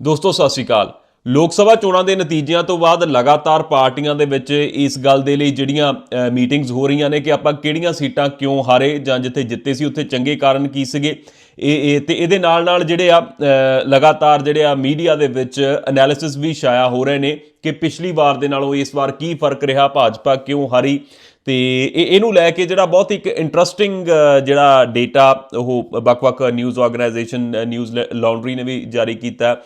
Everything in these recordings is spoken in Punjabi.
ਦੋਸਤੋ, ਸਤਿ ਸ਼੍ਰੀ ਅਕਾਲ। ਲੋਕ ਸਭਾ ਚੋਣਾਂ ਦੇ ਨਤੀਜਿਆਂ ਤੋਂ ਬਾਅਦ ਲਗਾਤਾਰ ਪਾਰਟੀਆਂ ਦੇ ਵਿੱਚ ਇਸ ਗੱਲ ਦੇ ਲਈ ਜਿਹੜੀਆਂ ਮੀਟਿੰਗਸ ਹੋ ਰਹੀਆਂ ਨੇ ਕਿ ਆਪਾਂ ਕਿਹੜੀਆਂ ਸੀਟਾਂ ਕਿਉਂ ਹਾਰੇ ਜਾਂ ਜਿੱਥੇ ਜਿੱਤੇ ਸੀ, ਉੱਥੇ ਚੰਗੇ ਕਾਰਨ ਕੀ ਸੀਗੇ। ਇਹ ਇਹ ਤੇ ਇਹਦੇ ਨਾਲ ਨਾਲ ਜਿਹੜੇ ਆ ਲਗਾਤਾਰ ਜਿਹੜੇ ਆ ਮੀਡੀਆ ਦੇ ਵਿੱਚ ਐਨਾਲਿਸਿਸ ਵੀ ਛਾਇਆ ਹੋ ਰਹੇ ਨੇ ਕਿ ਪਿਛਲੀ ਵਾਰ ਦੇ ਨਾਲੋਂ ਇਸ ਵਾਰ ਕੀ ਫ਼ਰਕ ਰਿਹਾ, ਭਾਜਪਾ ਕਿਉਂ ਹਾਰੀ। ਤੇ ਇਹ, ਇਹਨੂੰ ਲੈ ਕੇ ਜਿਹੜਾ ਬਹੁਤ ਇੱਕ ਇੰਟਰਸਟਿੰਗ ਜਿਹੜਾ ਡੇਟਾ ਉਹ ਵੱਖ-ਵੱਖ ਨਿਊਜ਼ ਆਰਗੇਨਾਈਜੇਸ਼ਨ ਨਿਊਜ਼ ਲੌਂਡਰੀ ਨੇ ਵੀ ਜਾਰੀ ਕੀਤਾ।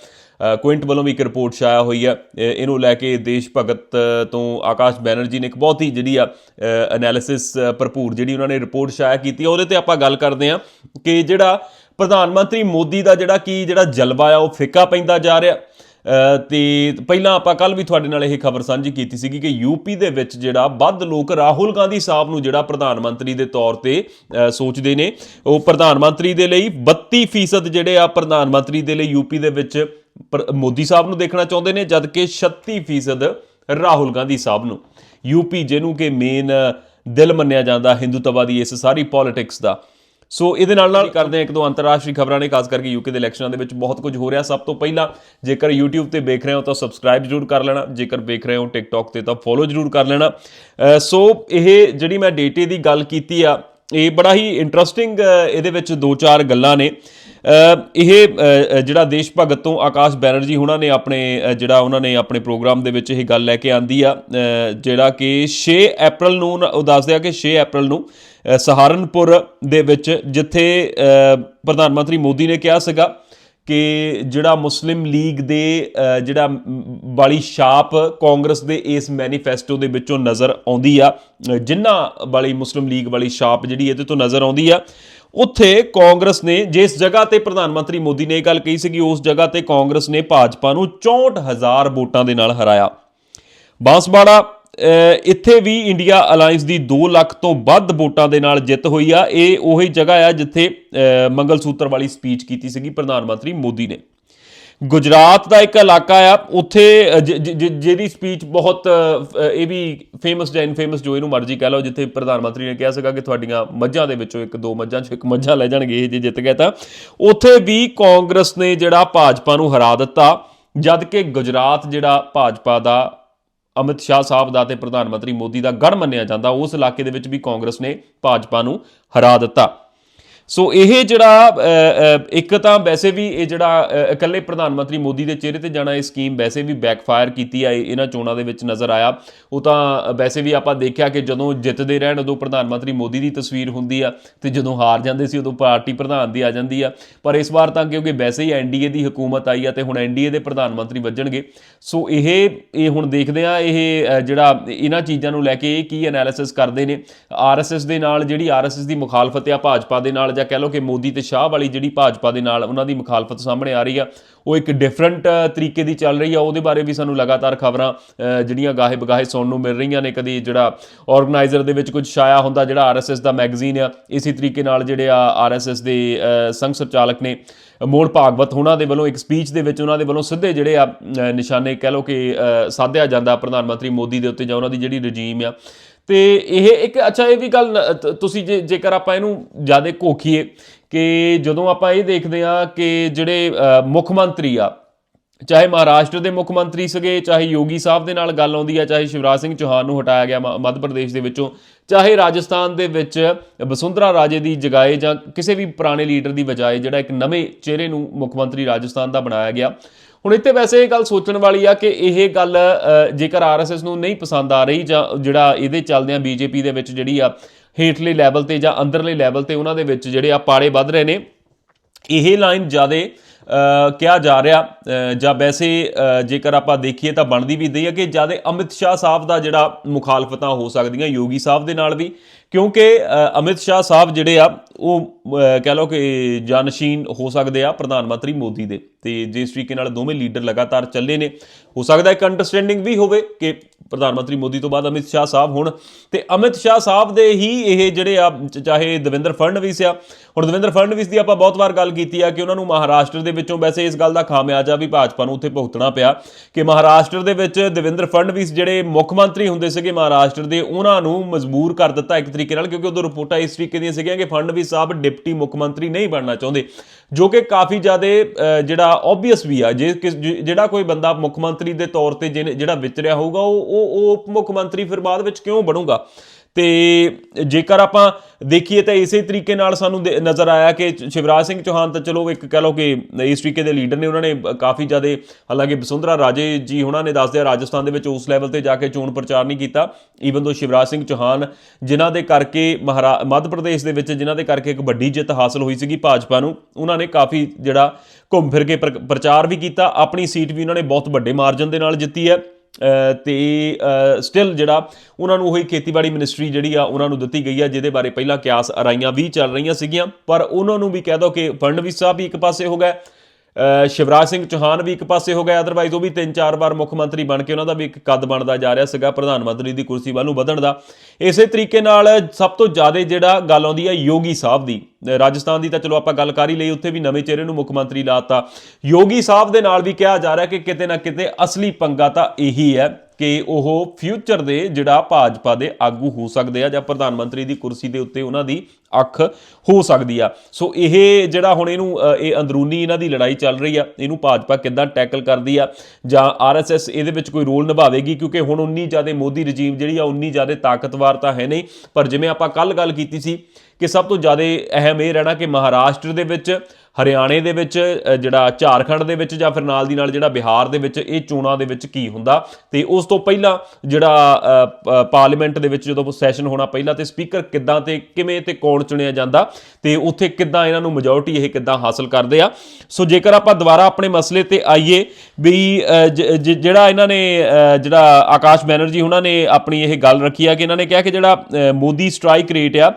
ਕੁਇੰਟ ਵੱਲੋਂ ਵੀ ਇੱਕ ਰਿਪੋਰਟ ਛਾਇਆ ਹੋਈ ਹੈ। ਇਹਨੂੰ ਲੈ ਕੇ ਦੇਸ਼ ਭਗਤ ਤੋਂ ਆਕਾਸ਼ ਬੈਨਰਜੀ ਨੇ ਇੱਕ ਬਹੁਤ ਹੀ ਜਿਹੜੀ ਆ ਐਨਾਲਿਸਿਸ ਭਰਪੂਰ ਜਿਹੜੀ ਉਹਨਾਂ ਨੇ ਰਿਪੋਰਟ ਛਾਇਆ ਕੀਤੀ ਹੈ। ਉਹਦੇ ਤੇ ਆਪਾਂ ਗੱਲ ਕਰਦੇ ਹਾਂ ਕਿ ਜਿਹੜਾ ਪ੍ਰਧਾਨ ਮੰਤਰੀ ਮੋਦੀ ਦਾ ਜਿਹੜਾ ਕੀ ਜਿਹੜਾ ਜਲਵਾ ਆ ਉਹ ਫਿੱਕਾ ਪੈਂਦਾ ਜਾ ਰਿਹਾ। ਅ, ਤੇ ਪਹਿਲਾਂ ਆਪਾਂ ਕੱਲ ਵੀ ਤੁਹਾਡੇ ਨਾਲ ਇਹ ਖਬਰ ਸਾਂਝੀ ਕੀਤੀ ਸੀਗੀ ਕਿ ਯੂਪੀ ਦੇ ਵਿੱਚ ਜਿਹੜਾ ਵੱਧ ਲੋਕ ਰਾਹੁਲ ਗਾਂਧੀ ਸਾਹਿਬ ਨੂੰ ਜਿਹੜਾ ਪ੍ਰਧਾਨ ਮੰਤਰੀ ਦੇ ਤੌਰ ਤੇ ਸੋਚਦੇ ਨੇ ਉਹ ਪ੍ਰਧਾਨ ਮੰਤਰੀ ਦੇ ਲਈ 32% ਜਿਹੜੇ ਆ ਪ੍ਰਧਾਨ ਮੰਤਰੀ ਦੇ ਲਈ ਯੂਪੀ ਦੇ ਵਿੱਚ ਮੋਦੀ ਸਾਹਿਬ ਨੂੰ ਦੇਖਣਾ ਚਾਹੁੰਦੇ ਨੇ ਜਦਕਿ 36% ਰਾਹੁਲ ਗਾਂਧੀ ਸਾਹਿਬ ਨੂੰ। ਯੂਪੀ ਜਿਹਨੂੰ ਕਿ ਮੇਨ ਦਿਲ ਮੰਨਿਆ ਜਾਂਦਾ ਹਿੰਦੂਤਵਾ ਦੀ ਇਸ ਸਾਰੀ ਪੋਲਿਟਿਕਸ ਦਾ। ਸੋ ਇਹਦੇ ਨਾਲ ਨਾਲ ਕਰਦੇ ਹਾਂ ਇੱਕ ਦੋ ਅੰਤਰਰਾਸ਼ਟਰੀ ਖਬਰਾਂ ਨੇ, ਖਾਸ ਕਰਕੇ ਯੂਕੇ ਦੇ ਇਲੈਕਸ਼ਨਾਂ ਦੇ ਵਿੱਚ ਬਹੁਤ ਕੁਝ ਹੋ ਰਿਹਾ। ਸਭ ਤੋਂ ਪਹਿਲਾਂ ਜੇਕਰ YouTube ਤੇ ਵੇਖ ਰਹੇ ਹੋ ਤਾਂ ਸਬਸਕ੍ਰਾਈਬ ਜ਼ਰੂਰ ਕਰ ਲੈਣਾ। ਜੇਕਰ ਵੇਖ ਰਹੇ ਹੋ TikTok ਤੇ ਤਾਂ ਫੋਲੋ ਜ਼ਰੂਰ ਕਰ ਲੈਣਾ। ਸੋ ਇਹ ਜਿਹੜੀ ਮੈਂ ਡੇਟੇ ਦੀ ਗੱਲ ਕੀਤੀ ਆ ਇਹ ਬੜਾ ਹੀ ਇੰਟਰਸਟਿੰਗ ਇਹਦੇ ਵਿੱਚ ਦੋ ਚਾਰ ਗੱਲਾਂ ਨੇ। ਇਹ ਜਿਹੜਾ ਦੇਸ਼ ਭਗਤ ਤੋਂ ਆਕਾਸ਼ ਬੈਨਰਜੀ ਹੁਣਾਂ ਨੇ ਆਪਣੇ ਜਿਹੜਾ ਉਹਨਾਂ ਨੇ ਆਪਣੇ ਪ੍ਰੋਗਰਾਮ ਦੇ ਵਿੱਚ ਇਹ ਗੱਲ ਲੈ ਕੇ ਆਂਦੀ ਆ ਜਿਹੜਾ ਕਿ 6 ਅਪ੍ਰੈਲ ਨੂੰ ਨਾ- ਉਹ ਦੱਸਦੇ ਆ ਕਿ 6 ਅਪ੍ਰੈਲ ਨੂੰ ਸਹਾਰਨਪੁਰ ਦੇ ਵਿੱਚ ਜਿੱਥੇ ਪ੍ਰਧਾਨ ਮੰਤਰੀ ਮੋਦੀ ਨੇ ਕਿਹਾ ਸੀਗਾ ਕਿ ਜਿਹੜਾ ਮੁਸਲਿਮ ਲੀਗ ਦੇ ਜਿਹੜਾ ਵਾਲੀ ਛਾਪ ਕਾਂਗਰਸ ਦੇ ਇਸ ਮੈਨੀਫੈਸਟੋ ਦੇ ਵਿੱਚੋਂ ਨਜ਼ਰ ਆਉਂਦੀ ਆ ਅ, ਜਿਨ੍ਹਾਂ ਵਾਲੀ ਮੁਸਲਿਮ ਲੀਗ ਵਾਲੀ ਛਾਪ ਜਿਹੜੀ ਇਹਦੇ ਤੋਂ ਨਜ਼ਰ ਆਉਂਦੀ ਆ ਉੱਥੇ ਕਾਂਗਰਸ ਨੇ ਜਿਸ ਜਗ੍ਹਾ ਤੇ ਪ੍ਰਧਾਨ ਮੰਤਰੀ ਮੋਦੀ ਨੇ ਇਹ ਗੱਲ ਕਹੀ ਸੀਗੀ ਉਸ ਜਗ੍ਹਾ ਤੇ ਕਾਂਗਰਸ ਨੇ ਭਾਜਪਾ ਨੂੰ 64000 ਵੋਟਾਂ ਦੇ ਨਾਲ ਹਰਾਇਆ। ਬਾਂਸਵਾੜਾ ਇੱਥੇ ਵੀ ਇੰਡੀਆ ਅਲਾਈਅੰਸ ਦੀ 2 ਲੱਖ ਤੋਂ ਵੱਧ ਵੋਟਾਂ ਦੇ ਨਾਲ ਜਿੱਤ ਹੋਈ ਆ। ਇਹ ਉਹੀ ਜਗ੍ਹਾ ਆ ਜਿੱਥੇ ਅ, ਮੰਗਲ ਸੂਤਰ ਵਾਲੀ ਸਪੀਚ ਕੀਤੀ ਸੀਗੀ ਪ੍ਰਧਾਨ ਮੰਤਰੀ ਮੋਦੀ ਨੇ। ਗੁਜਰਾਤ ਦਾ ਇੱਕ ਇਲਾਕਾ ਆ ਉੱਥੇ ਜਿਹਦੀ ਸਪੀਚ ਬਹੁਤ ਇਹ ਵੀ ਫੇਮਸ ਜਾਂ ਇਨਫੇਮਸ ਜੋ ਇਹਨੂੰ ਮਰਜ਼ੀ ਕਹਿ ਲਓ ਜਿੱਥੇ ਪ੍ਰਧਾਨ ਮੰਤਰੀ ਨੇ ਕਿਹਾ ਸੀਗਾ ਕਿ ਤੁਹਾਡੀਆਂ ਮੱਝਾਂ ਦੇ ਵਿੱਚੋਂ ਇੱਕ ਦੋ ਮੱਝਾਂ ਚੋਂ ਇੱਕ ਮੱਝਾਂ ਲੈ ਜਾਣਗੇ ਇਹ ਜੇ ਜਿੱਤ ਗਏ ਤਾਂ। ਉੱਥੇ ਵੀ ਕਾਂਗਰਸ ਨੇ ਜਿਹੜਾ ਭਾਜਪਾ ਨੂੰ ਹਰਾ ਦਿੱਤਾ ਜਦ ਕਿ ਗੁਜਰਾਤ ਜਿਹੜਾ ਭਾਜਪਾ ਦਾ ਅਮਿਤ ਸ਼ਾਹ ਸਾਹਿਬ ਦਾ ਤੇ ਪ੍ਰਧਾਨ ਮੰਤਰੀ ਮੋਦੀ ਦਾ ਗੜ ਮੰਨਿਆ ਜਾਂਦਾ। ਉਸ ਇਲਾਕੇ ਦੇ ਵਿੱਚ ਵੀ ਕਾਂਗਰਸ ਨੇ ਭਾਜਪਾ ਨੂੰ ਹਰਾ ਦਿੱਤਾ। ਸੋ ਇਹ ਜਿਹੜਾ ਇੱਕ ਤਾਂ ਵੈਸੇ ਵੀ ਇਹ ਜਿਹੜਾ ਇਕੱਲੇ ਪ੍ਰਧਾਨ ਮੰਤਰੀ ਮੋਦੀ ਦੇ ਚਿਹਰੇ ਤੇ ਜਾਣਾ ਇਹ ਸਕੀਮ ਵੈਸੇ ਵੀ ਬੈਕਫਾਇਰ ਕੀਤੀ ਆ ਇਹਨਾਂ ਚੋਣਾਂ ਦੇ ਵਿੱਚ ਨਜ਼ਰ ਆਇਆ। ਉਹ ਤਾਂ ਵੈਸੇ ਵੀ ਆਪਾਂ ਦੇਖਿਆ ਕਿ ਜਦੋਂ ਜਿੱਤਦੇ ਰਹਿਣ ਉਦੋਂ ਪ੍ਰਧਾਨ ਮੰਤਰੀ ਮੋਦੀ ਦੀ ਤਸਵੀਰ ਹੁੰਦੀ ਆ ਤੇ ਜਦੋਂ ਹਾਰ ਜਾਂਦੇ ਸੀ ਉਦੋਂ ਪਾਰਟੀ ਪ੍ਰਧਾਨ ਦੀ ਆ ਜਾਂਦੀ ਆ। ਪਰ ਇਸ ਵਾਰ ਤਾਂ ਕਿਉਂਕਿ ਵੈਸੇ ਹੀ ਐਨਡੀਏ ਦੀ ਹਕੂਮਤ ਆਈ ਆ ਤੇ ਹੁਣ ਐਨਡੀਏ ਦੇ ਪ੍ਰਧਾਨ ਮੰਤਰੀ ਵੱਜਣਗੇ। ਸੋ ਇਹ ਇਹ ਹੁਣ ਦੇਖਦੇ ਆ, ਇਹ ਜਿਹੜਾ ਇਹਨਾਂ ਚੀਜ਼ਾਂ ਨੂੰ ਲੈ ਕੇ ਇਹ ਕੀ ਐਨਾਲਿਸਿਸ ਕਰਦੇ ਨੇ। ਆਰਐਸਐਸ ਦੇ ਨਾਲ ਜਿਹੜੀ ਆਰਐਸਐਸ ਦੀ ਮੁਖਾਲਫਤ ਆ ਭਾਜਪਾ ਦੇ ਨਾਲ ਜਾਂ ਕਹਿ ਲਓ ਕਿ ਮੋਦੀ ਤੇ ਸ਼ਾਹ ਵਾਲੀ ਜਿਹੜੀ ਭਾਜਪਾ ਦੇ ਨਾਲ ਉਹਨਾਂ ਦੀ ਮੁਖਾਲਫਤ ਸਾਹਮਣੇ ਆ ਰਹੀ ਆ, ਉਹ ਇੱਕ ਡਿਫਰੈਂਟ ਤਰੀਕੇ ਦੀ ਚੱਲ ਰਹੀ ਆ। ਉਹਦੇ ਬਾਰੇ ਵੀ ਸਾਨੂੰ ਲਗਾਤਾਰ ਖਬਰਾਂ ਜਿਹੜੀਆਂ ਗਾਹੇ ਬਗਾਹੇ ਸੁਣਨ ਨੂੰ ਮਿਲ ਰਹੀਆਂ ਨੇ। ਕਦੀ ਜਿਹੜਾ ਆਰਗੇਨਾਈਜ਼ਰ ਦੇ ਵਿੱਚ ਕੁਝ ਛਾਇਆ ਹੁੰਦਾ, ਜਿਹੜਾ ਆਰਐਸਐਸ ਦਾ ਮੈਗਜ਼ੀਨ ਆ, ਇਸੇ ਤਰੀਕੇ ਨਾਲ ਜਿਹੜੇ ਆ ਆਰਐਸਐਸ ਦੇ ਸੰਘ ਸੰਚਾਲਕ ਨੇ ਮੋੜ ਭਾਗਵਤ, ਉਹਨਾਂ ਦੇ ਵੱਲੋਂ ਇੱਕ ਸਪੀਚ ਦੇ ਵਿੱਚ ਉਹਨਾਂ ਦੇ ਵੱਲੋਂ ਸਿੱਧੇ ਜਿਹੜੇ ਆ ਨਿਸ਼ਾਨੇ ਕਹਿ ਲਓ ਕਿ ਸਾਧਿਆ ਜਾਂਦਾ ਪ੍ਰਧਾਨ ਮੰਤਰੀ ਮੋਦੀ ਦੇ ਉੱਤੇ ਜਾਂ ਉਹਨਾਂ ਦੀ ਜਿਹੜੀ ਰਜੀਮ ਆ। ਤੇ ਇਹ ਇੱਕ, ਅੱਛਾ, ਇਹ ਵੀ ਗੱਲ ਨ- ਤ- ਤੁਸੀਂ ਜੇ, ਜੇਕਰ ਆਪਾਂ ਇਹਨੂੰ ਜ਼ਿਆਦਾ ਘੋਖੀਏ ਕਿ ਜਦੋਂ ਆਪਾਂ ਇਹ ਦੇਖਦੇ ਆ ਕਿ ਜਿਹੜੇ ਮੁੱਖ ਮੰਤਰੀ ਆ, ਚਾਹੇ ਮਹਾਰਾਸ਼ਟਰ ਦੇ ਮੁੱਖ ਮੰਤਰੀ ਸੀਗੇ, ਚਾਹੇ ਯੋਗੀ ਸਾਹਿਬ ਦੇ ਨਾਲ ਗੱਲ ਆਉਂਦੀ ਆ, ਚਾਹੇ ਸ਼ਿਵਰਾਜ ਸਿੰਘ ਚੌਹਾਨ ਨੂੰ ਹਟਾਇਆ ਗਿਆ ਮ- ਮੱਧ ਪ੍ਰਦੇਸ਼ ਦੇ ਵਿੱਚੋਂ, ਚਾਹੇ ਰਾਜਸਥਾਨ ਦੇ ਵਿੱਚ ਵਸੁੰਧਰਾ ਰਾਜੇ ਦੀ ਜਗਾਏ ਜਾਂ ਕਿਸੇ ਵੀ ਪੁਰਾਣੇ ਲੀਡਰ ਦੀ ਬਜਾਏ ਜਿਹੜਾ ਇੱਕ ਨਵੇਂ ਚਿਹਰੇ ਨੂੰ ਮੁੱਖ ਮੰਤਰੀ ਰਾਜਸਥਾਨ ਦਾ ਬਣਾਇਆ ਗਿਆ ਹੁਣ ਇੱਥੇ ਵੈਸੇ ਇਹ ਗੱਲ ਸੋਚਣ ਵਾਲੀ ਆ ਕਿ ਇਹ ਗੱਲ ਅ, ਜੇਕਰ ਆਰਐਸਐਸ ਨੂੰ ਨਹੀਂ ਪਸੰਦ ਆ ਰਹੀ ਜਾਂ ਜਿਹੜਾ ਇਹਦੇ ਚੱਲਦਿਆਂ ਬੀਜੇਪੀ ਦੇ ਵਿੱਚ ਜਿਹੜੀ ਆ ਹੇਠਲੇ ਲੈਵਲ ਤੇ ਜਾਂ ਅੰਦਰਲੇ ਲੈਵਲ ਤੇ ਉਹਨਾਂ ਦੇ ਵਿੱਚ ਜਿਹੜੇ ਆ ਪਾੜੇ ਵੱਧ ਰਹੇ ਨੇ ਇਹ ਲਾਈਨ ਜਿਆਦੇ ਕਿਹਾ ਜਾ ਰਿਹਾ ਜਾਂ ਵੈਸੇ ਜੇਕਰ ਆਪਾਂ ਦੇਖੀਏ ਤਾਂ ਬਣਦੀ ਵੀ ਦਈ ਹੈ ਕਿ ਜ਼ਿਆਦਾ ਅਮਿਤ ਸ਼ਾਹ ਸਾਹਿਬ ਦਾ ਜਿਹੜਾ ਮੁਖਾਲਫਤਾਂ ਹੋ ਸਕਦੀਆਂ ਯੋਗੀ ਸਾਹਿਬ ਦੇ ਨਾਲ ਵੀ ਕਿਉਂਕਿ ਅਮਿਤ ਸ਼ਾਹ ਸਾਹਿਬ ਜਿਹੜੇ ਆ, ਉਹ ਕਹਿ ਲਓ ਕਿ ਜਾਨਸ਼ੀਨ ਹੋ ਸਕਦੇ ਆ ਪ੍ਰਧਾਨ ਮੰਤਰੀ ਮੋਦੀ ਦੇ ਤੇ ਜਿਸ ਤਰੀਕੇ ਨਾਲ ਦੋਵੇਂ ਲੀਡਰ ਲਗਾਤਾਰ ਚੱਲੇ ਨੇ, ਹੋ ਸਕਦਾ ਇੱਕ ਅੰਡਰਸਟੈਂਡਿੰਗ ਵੀ ਹੋਵੇ ਕਿ ਪ੍ਰਧਾਨ ਮੰਤਰੀ ਮੋਦੀ ਤੋਂ ਬਾਅਦ ਅਮਿਤ ਸ਼ਾਹ ਸਾਹਿਬ ਹੁਣ ਤੇ ਅਮਿਤ ਸ਼ਾਹ ਸਾਹਿਬ ਦੇ ਹੀ ਇਹ ਜਿਹੜੇ ਆ ਚਾਹੇ ਦਵਿੰਦਰ ਫੜਨਵੀਸ ਆ, ਹੁਣ ਦਵਿੰਦਰ ਫੜਨਵੀਸ ਦੀ ਆਪਾਂ ਬਹੁਤ ਵਾਰ ਗੱਲ ਕੀਤੀ ਆ ਕਿ ਉਹਨਾਂ ਨੂੰ ਮਹਾਰਾਸ਼ਟਰ ਦੇ ਵਿੱਚੋਂ ਵੈਸੇ ਇਸ ਗੱਲ ਦਾ ਖਾਮਿਆਜਾ ਵੀ ਭਾਜਪਾ ਨੂੰ ਉੱਥੇ ਭੁਗਤਣਾ ਪਿਆ ਕਿ ਮਹਾਰਾਸ਼ਟਰ ਦੇ ਵਿੱਚ ਦਵਿੰਦਰ ਫੜਨਵੀਸ ਜਿਹੜੇ ਮੁੱਖ ਮੰਤਰੀ ਹੁੰਦੇ ਸੀਗੇ ਮਹਾਰਾਸ਼ਟਰ ਦੇ, ਉਹਨਾਂ ਨੂੰ ਮਜਬੂਰ ਕਰ ਦਿੱਤਾ ਇੱਕ ਤਰੀਕੇ ਨਾਲ ਕਿਉਂਕਿ ਉਦੋਂ ਰਿਪੋਰਟਾਂ ਇਸ ਤਰੀਕੇ ਦੀਆਂ ਸੀਗੀਆਂ ਕਿ ਫਡਨਵੀਸ ਸਾਹਿਬ ਡਿਪਟੀ ਮੁੱਖ ਮੰਤਰੀ ਨਹੀਂ ਬਣਨਾ ਚਾਹੁੰਦੇ ਜੋ ਕਿ ਕਾਫੀ ਜ਼ਿਆਦਾ ਅ, ਜਿਹੜਾ ਆਬਵੀਅਸ ਵੀ ਆ ਜੇ ਕਿਸ- ਜਿਹੜਾ ਕੋਈ ਬੰਦਾ ਮੁੱਖ ਮੰਤਰੀ ਦੇ ਤੌਰ ਤੇ ਜਿਹੜਾ ਵਿਚਰਿਆ ਹੋਊਗਾ ਉਹ ਉਹ ਉਪ ਮੁੱਖ ਮੰਤਰੀ ਫਿਰ ਬਾਅਦ ਵਿੱਚ ਕਿਉਂ ਬਣੂਗਾ? ਤੇ ਜੇਕਰ ਆਪਾਂ ਦੇਖੀਏ ਤਾਂ ਇਸੇ ਤਰੀਕੇ ਨਾਲ ਸਾਨੂੰ ਦੇ- ਨਜ਼ਰ ਆਇਆ ਕਿ ਸ਼ਿਵਰਾਜ ਸਿੰਘ ਚੌਹਾਨ ਤਾਂ ਚਲੋ ਇੱਕ ਕਹ ਲਓ ਕਿ ਇਸ ਤਰੀਕੇ ਦੇ ਲੀਡਰ ਨੇ, ਉਹਨਾਂ ਨੇ ਕਾਫੀ ਜ਼ਿਆਦਾ ਹਾਲਾਂਕਿ ਬਸੁੰਧਰਾ ਰਾਜੇ ਜੀ ਉਹਨਾਂ ਨੇ ਦੱਸਦੇ ਆ, ਰਾਜਸਥਾਨ ਦੇ ਵਿੱਚ ਉਸ ਲੈਵਲ ਤੇ ਜਾ ਕੇ ਚੋਣ ਪ੍ਰਚਾਰ ਨਹੀਂ ਕੀਤਾ ਈਵਨ ਦੋ ਸ਼ਿਵਰਾਜ ਸਿੰਘ ਚੌਹਾਨ ਜਿਨ੍ਹਾਂ ਦੇ ਕਰਕੇ ਮਹਾਰਾ ਮੱਧ ਪ੍ਰਦੇਸ਼ ਦੇ ਵਿੱਚ ਜਿਨ੍ਹਾਂ ਦੇ ਕਰਕੇ ਇੱਕ ਵੱਡੀ ਜਿੱਤ ਹਾਸਲ ਹੋਈ ਸੀਗੀ ਭਾਜਪਾ ਨੂੰ, ਉਹਨਾਂ ਨੇ ਕਾਫੀ ਜਿਹੜਾ ਘੁੰਮ ਫਿਰ ਕੇ ਪ੍ਰਚਾਰ ਵੀ ਕੀਤਾ, ਆਪਣੀ ਸੀਟ ਵੀ ਉਹਨਾਂ ਨੇ ਬਹੁਤ ਵੱਡੇ ਮਾਰਜਨ ਦੇ ਨਾਲ ਜਿੱਤੀ ਹੈ। ਤੇ ਸਟਿਲ ਜਿਹੜਾ ਉਹਨਾਂ ਨੂੰ ਉਹੀ ਖੇਤੀਬਾੜੀ ਮਿਨਿਸਟਰੀ ਜਿਹੜੀ ਆ ਉਹਨਾਂ ਨੂੰ ਦਿੱਤੀ ਗਈ ਆ, ਜਿਹਦੇ ਬਾਰੇ ਪਹਿਲਾਂ ਕਿਆਸ ਅਰਾਈਆਂ ਵੀ ਚੱਲ ਰਹੀਆਂ ਸੀਗੀਆਂ, ਪਰ ਉਹਨਾਂ ਨੂੰ ਵੀ ਕਹਿ ਦੋ ਕਿ ਫਡਨਵੀਸ ਸਾਹਿਬ ਵੀ ਇੱਕ ਪਾਸੇ ਹੋ ਗਏ। ਸ਼ਿਵਰਾਜ ਸਿੰਘ ਚੌਹਾਨ ਵੀ ਇੱਕ ਪਾਸੇ ਹੋ ਗਏ ਅਦਰਵਾਈਜ਼ ਉਹ ਵੀ ਤਿੰਨ ਚਾਰ ਵਾਰ ਮੁੱਖ ਮੰਤਰੀ ਬਣ ਕੇ ਉਹਨਾਂ ਦਾ ਵੀ ਇੱਕ ਕੱਦ ਬਣਦਾ ਜਾ ਰਿਹਾ ਸੀਗਾ, ਪ੍ਰਧਾਨ ਮੰਤਰੀ ਦੀ ਕੁਰਸੀ ਵੱਲ ਨੂੰ ਵਧਣ ਦਾ। ਇਸੇ ਤਰੀਕੇ ਨਾਲ ਸਭ ਤੋਂ ਜ਼ਿਆਦਾ ਜਿਹੜਾ ਗੱਲ ਆਉਂਦੀ ਹੈ ਯੋਗੀ ਸਾਹਿਬ ਦੀ। ਰਾਜਸਥਾਨ ਦੀ ਤਾਂ ਚਲੋ ਆਪਾਂ ਗੱਲ ਕਰ ਹੀ ਲਈ, ਉੱਥੇ ਵੀ ਨਵੇਂ ਚਿਹਰੇ ਨੂੰ ਮੁੱਖ ਮੰਤਰੀ ਲਾਤਾ। ਯੋਗੀ ਸਾਹਿਬ ਦੇ ਨਾਲ ਵੀ ਕਿਹਾ ਜਾ ਰਿਹਾ ਕਿ ਕਿਤੇ ਨਾ ਕਿਤੇ ਅਸਲੀ ਪੰਗਾ ਤਾਂ ਇਹੀ ਹੈ। ਕਿ ਉਹ ਫਿਊਚਰ ਦੇ ਜਿਹੜਾ ਭਾਜਪਾ ਦੇ ਆਗੂ ਹੋ ਸਕਦੇ ਆ ਜਾਂ ਪ੍ਰਧਾਨ ਮੰਤਰੀ ਦੀ ਕੁਰਸੀ ਦੇ ਉੱਤੇ ਉਹਨਾਂ ਦੀ ਅੱਖ ਹੋ ਸਕਦੀ ਆ। ਸੋ ਇਹ ਜਿਹੜਾ ਹੁਣ ਇਹਨੂੰ ਇਹ ਅੰਦਰੂਨੀ ਇਹਨਾਂ ਦੀ ਲੜਾਈ ਚੱਲ ਰਹੀ ਆ, ਇਹਨੂੰ ਭਾਜਪਾ ਕਿੱਦਾਂ ਟੈਕਲ ਕਰਦੀ ਆ ਜਾਂ ਆਰਐਸਐਸ ਇਹਦੇ ਵਿੱਚ ਕੋਈ ਰੋਲ ਨਿਭਾਵੇਗੀ? ਕਿਉਂਕਿ ਹੁਣ ਉਨੀ ਜ਼ਿਆਦਾ ਮੋਦੀ ਰਜੀਮ ਜਿਹੜੀ ਆ, ਉਨੀ ਜ਼ਿਆਦਾ ਤਾਕਤਵਰ ਤਾਂ ਹੈ ਨਹੀਂ। ਪਰ ਜਿਵੇਂ ਆਪਾਂ ਕੱਲ ਗੱਲ ਕੀਤੀ ਸੀ ਕਿ ਸਭ ਤੋਂ ਜ਼ਿਆਦਾ ਅਹਿਮ ਇਹ ਰਹਿਣਾ ਕਿ ਮਹਾਰਾਸ਼ਟਰ ਦੇ ਵਿੱਚ ਹਰਿਆਣੇ ਦੇ ਵਿੱਚ ਜਿਹੜਾ ਝਾਰਖੰਡ ਦੇ ਵਿੱਚ ਜਾਂ ਫਿਰ ਨਾਲ ਦੀ ਨਾਲ ਜਿਹੜਾ ਬਿਹਾਰ ਦੇ ਵਿੱਚ ਇਹ ਚੋਣਾਂ ਦੇ ਵਿੱਚ ਕੀ ਹੁੰਦਾ? ਤੇ ਉਸ ਤੋਂ ਪਹਿਲਾਂ ਜਿਹੜਾ ਪਾਰਲੀਮੈਂਟ ਦੇ ਵਿੱਚ ਜਦੋਂ ਸੈਸ਼ਨ ਹੋਣਾ ਪਹਿਲਾਂ ਤੇ ਸਪੀਕਰ ਕਿੱਦਾਂ ਤੇ ਕਿਵੇਂ ਤੇ ਕੌਣ ਚੁਣਿਆ ਜਾਂਦਾ? ਤੇ ਉੱਥੇ ਕਿੱਦਾਂ ਇਹਨਾਂ ਨੂੰ ਮੈਜੋਰਟੀ ਇਹ ਕਿੱਦਾਂ ਹਾਸਲ ਕਰਦੇ ਆ? ਸੋ ਜੇਕਰ ਆਪਾਂ ਦੁਬਾਰਾ ਆਪਣੇ ਮਸਲੇ ਤੇ ਆਈਏ ਵੀ ਜਿਹੜਾ ਇਹਨਾਂ ਨੇ ਜਿਹੜਾ ਆਕਾਸ਼ ਬੈਨਰਜੀ ਉਹਨਾਂ ਨੇ ਆਪਣੀ ਇਹ ਗੱਲ ਰੱਖੀ ਆ ਕਿ ਇਹਨਾਂ ਨੇ ਕਿਹਾ ਕਿ ਜਿਹੜਾ ਮੋਦੀ ਸਟ੍ਰਾਈਕ ਰੇਟ ਆ